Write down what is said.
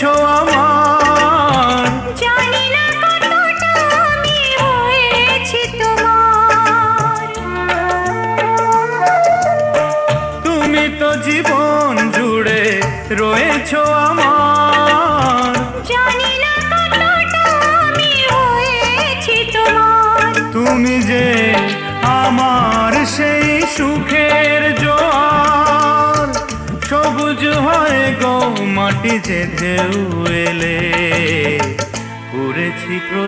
ছো আমার। জানি না কতটা আমি হয়েছি তোমার। তুমি তো জীবন জুড়ে রয়েছো আমার। জানি না কতটা আমি হয়েছি তোমার। তুমি যে আমার সেই সুখে হয় গো মাটি যে ঢেউ এলে পুরেছি